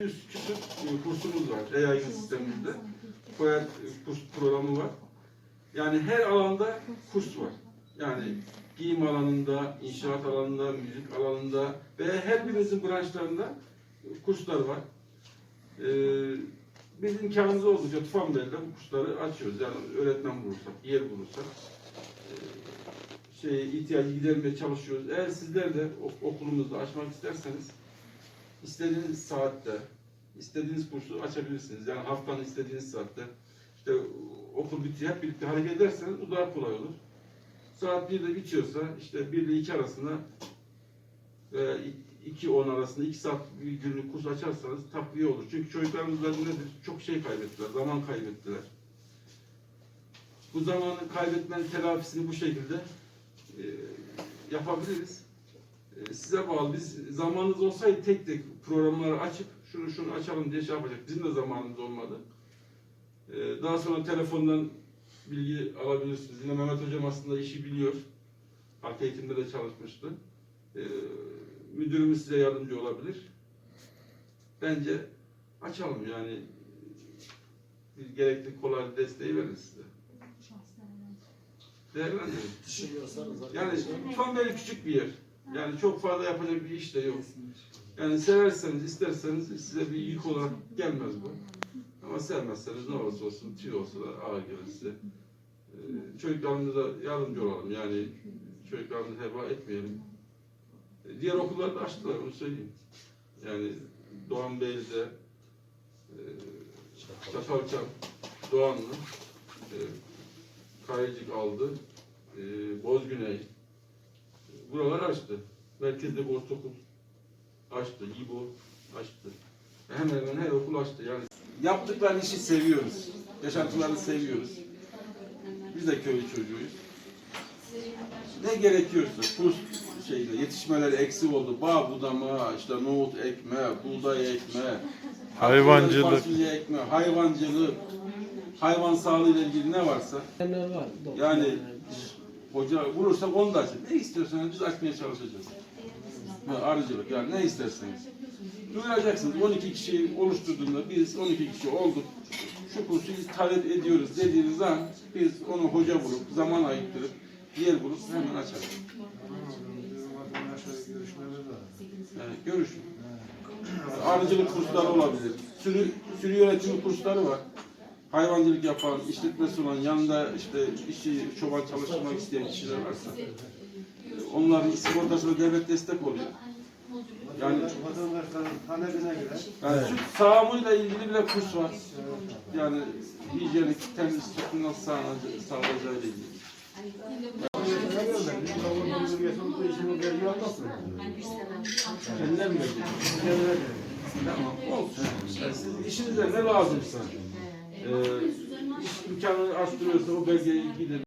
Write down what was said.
100 küsur e, kursumuz var EYT sistemimizde. FOYAT kurs programı var. Yani her alanda kurs var. Yani giyim alanında, inşaat alanında, müzik alanında ve her birimizin branşlarında kurslar var. Ee, biz imkanımız oldukça Tufan Bey'le bu kursları açıyoruz. Yani öğretmen bulursak, yer bulursak e, şey ihtiyacı gidermeye çalışıyoruz. Eğer sizler de ok- okulumuzda açmak isterseniz istediğiniz saatte, istediğiniz kursu açabilirsiniz. Yani haftanın istediğiniz saatte. İşte okul bitiyor, hep birlikte hareket ederseniz bu daha kolay olur. Saat 1'de bitiyorsa işte 1 ile 2 arasında veya 2-10 arasında 2 saat bir günlük kurs açarsanız takviye olur. Çünkü çocuklarımız da nedir? Çok şey kaybettiler, zaman kaybettiler. Bu zamanı kaybetmenin telafisini bu şekilde e, yapabiliriz. E, size bağlı. Biz zamanınız olsaydı tek tek programları açıp şunu şunu açalım diye şey yapacak. Bizim de zamanımız olmadı. E, daha sonra telefondan bilgi alabilirsiniz. Yine Mehmet Hocam aslında işi biliyor. Halk eğitimde de çalışmıştı. E, müdürümüz size yardımcı olabilir. Bence açalım yani biz gerekli kolay desteği veririz size. Değerlendirin. Yani tam böyle küçük bir yer. Yani çok fazla yapacak bir iş de yok. Yani severseniz, isterseniz size bir yük olarak gelmez bu. Ama sevmezseniz ne olursa olsun tüy olsa da ağır gelir size. Ee, çocuklarımıza yardımcı olalım. Yani çocuklarımızı heba etmeyelim. Ee, diğer okullar da açtılar onu söyleyeyim. Yani Doğan Beyli'de, e, Çatalçam, Doğanlı, e, Kayacık aldı, e, Bozgüney, buralar açtı. Merkezde bir ortaokul açtı, İbo açtı. Hemen hemen her okul açtı. Yani yaptıkları işi seviyoruz. Yaşantılarını seviyoruz. Biz de köy çocuğuyuz. Ne gerekiyorsa kurs şeyde yetişmeleri eksik oldu. Bağ budama, işte nohut ekme, buğday ekme, Hayvancılık. ekme, hayvancılık, hayvan sağlığı ile ilgili ne varsa Neler var? yani hoca vurursak onu da açın. Ne istiyorsanız biz açmaya çalışacağız. Ha, arıcılık yani ne isterseniz. Duyuracaksınız 12 kişi oluşturduğunda biz 12 kişi olduk. Şu kursu biz talep ediyoruz dediğiniz an biz onu hoca bulup zaman ayıttırıp yer bulup hemen açarız. Yani görüşün. Arıcılık kursları olabilir. Sürü, sürü yönetimi kursları var. Hayvancılık yapan, işletmesi olan, yanında işte işçi, çoban çalıştırmak isteyen kişiler varsa onların sigortasına devlet destek oluyor. Yani, vatandaşların talebine göre yani süt sağımıyla ilgili bile kurs var. Yani hijyenik, temiz sütün nasıl sağlanacağı, sağlanacağı ile ilgili. Kendiler mi? Tamam, olsun. Siz işinize ne lazımsa, e, imkanı arttırıyorsa o belgeye gidin.